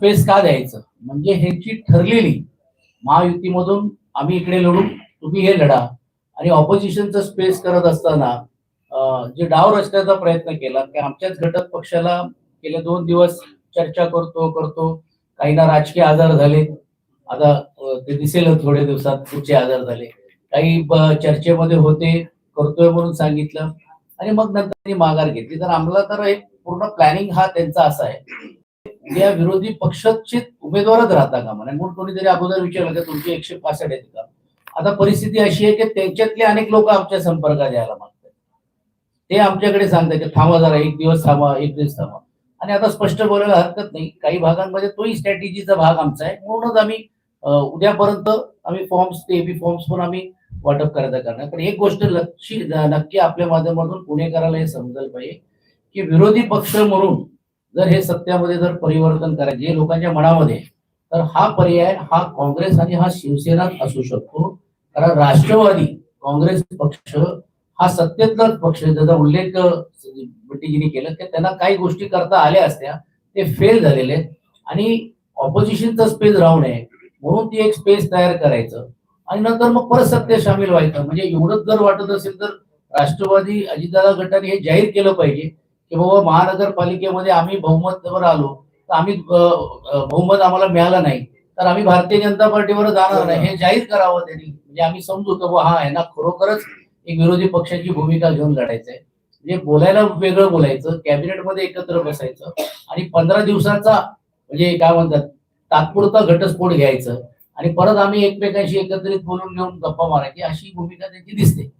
Space का द्यायचं? म्हणजे ह्याची ठरलेली. महायुतीमधून आम्ही इकडे लढू तुम्ही हे लढा. आणि ऑपोजिशनचं स्पेस करत असताना जे डाव रचण्याचा प्रयत्न केला की आमच्याच घटक पक्षाला गेले दोन दिवस चर्चा करतो करतो. काहींना राजकीय आजार झाले. आता ते दिसेल थोड्या दिवसात पुढचे आजार झाले. काही चर्चेमध्ये होते करतोय म्हणून सांगितलं. आणि मग नंतर त्यांनी माघार घेतली. तर आम्हाला तर एक पूर्ण प्लॅनिंग हा त्यांचा असा आहे. या विरोधी पक्षाचे उमेदवारच राहता का म्हणून म्हणून कोणीतरी अगोदर विचारलं की तुमचे एकशे पासष्ट आहेत का? आता परिस्थिती अशी आहे की त्यांच्यातले अनेक लोक आमच्या संपर्कात यायला मागतात ते आमच्याकडे सांगतात की थांबा जरा एक दिवस थांबा एक दिवस थांबा. आणि आता स्पष्ट बोलायला हरकत नाही. काही भागांमध्ये तोही स्ट्रॅटेजीचा भाग आमचा आहे. म्हणूनच आम्ही उद्यापर्यंत आम्ही फॉर्म्स ते बी फॉर्म्स पण आम्ही वाटप करायचा करणार. पण एक गोष्ट लक्षी नक्की आपल्या माध्यमातून पुणेकराला हे समजायला पाहिजे की विरोधी पक्ष म्हणून जर हे सत्यामध्ये जर परिवर्तन करायचे लोकांच्या मनामध्ये तर हा पर्याय हा काँग्रेस आणि हा शिवसेना असू शकतो. कारण राष्ट्रवादी काँग्रेस पक्ष हा सत्तेतलाच पक्ष ज्याचा त्याचा उल्लेख भट्टीजींनी केला की त्यांना काही गोष्टी करता आल्या असत्या ते फेल झालेले आणि ऑपोजिशनचा स्पेस राहू नये म्हणून ती एक स्पेस तयार करायचं. आणि नंतर मग परत सत्य सामील व्हायचं. म्हणजे एवढंच जर वाटत असेल तर राष्ट्रवादी अजितदादा गटाने हे जाहीर केलं पाहिजे. की बाबा महानगरपालिकेमध्ये आम्ही बहुमतवर आलो तर आम्ही बहुमत आम्हाला मिळालं नाही तर आम्ही भारतीय जनता पार्टीवर जाणार नाही. हे जाहीर करावं त्यांनी. म्हणजे आम्ही समजू की हा यांना खरोखरच एक विरोधी पक्षाची भूमिका घेऊन लढायचंय. म्हणजे बोलायला वेगळं बोलायचं कॅबिनेटमध्ये एकत्र बसायचं आणि पंधरा दिवसाचा म्हणजे काय म्हणतात तात्पुरता घटस्फोट घ्यायचं आणि परत आम्ही एकमेकांशी एकत्रित बोलून घेऊन गप्पा मारायची अशी भूमिका त्यांची दिसते.